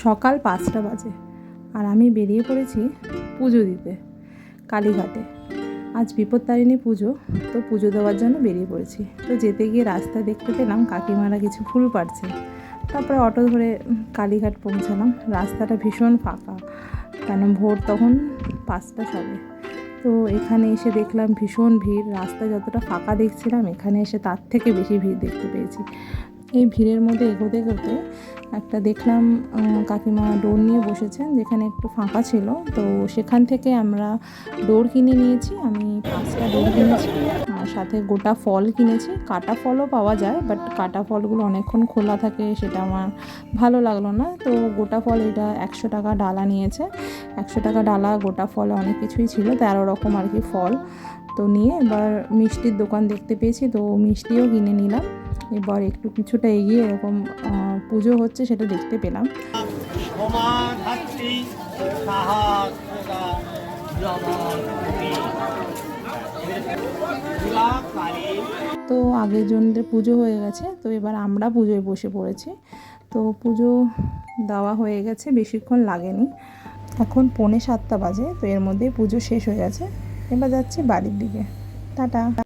সকাল পাঁচটা বাজে আর আমি বেরিয়ে পড়েছি পুজো দিতে, কালীঘাটে। আজ বিপত্তারিণী পুজো, তো পুজো দেওয়ার জন্য বেরিয়ে পড়েছি। তো যেতে গিয়ে রাস্তা দেখতে পেলাম কাকিমারা কিছু ফুল পাড়ছে। তারপরে অটো ধরে কালীঘাট পৌঁছালাম। রাস্তাটা ভীষণ ফাঁকা, কেন ভোর তখন পাঁচটা সবে তো এখানে এসে দেখলাম ভীষণ ভিড়, রাস্তা যতটা ফাঁকা দেখছিলাম এখানে এসে তার থেকে বেশি ভিড় দেখতে পেয়েছি। এই ভিড়ের মধ্যে এগোতে এগোতে একটা দেখলাম কাকিমা ডোর নিয়ে বসেছেন, যেখানে একটু ফাঁকা ছিল। তো সেখান থেকে আমরা ডোর কিনে নিয়েছি, আমি পাঁচটা ডোর কিনেছি, আর সাথে গোটা ফল কিনেছি। কাটা ফলও পাওয়া যায় বাট কাটা ফলগুলো অনেকক্ষণ খোলা থাকে, সেটা আমার ভালো লাগল না। তো গোটা ফল এটা একশো টাকা ডালা নিয়েছে। একশো টাকা ডালা, গোটা ফল অনেক কিছুই ছিল, তেরো রকম আর কি ফল। তো নিয়ে এবার মিষ্টির দোকান দেখতে পেয়েছি, তো মিষ্টিও কিনে নিলাম। এবার একটু কিছুটা এগিয়ে এরকম পুজো হচ্ছে সেটা দেখতে পেলাম। তো আগের জনদের পুজো হয়ে গেছে, তো এবার আমরা পুজোয় বসে পড়েছি। তো পুজো দেওয়া হয়ে গেছে, বেশিক্ষণ লাগেনি। এখন পৌনে সাতটা বাজে, তো এর মধ্যে পুজো শেষ হয়ে গেছে। এবার যাচ্ছি বাড়ির দিকে। টাটা।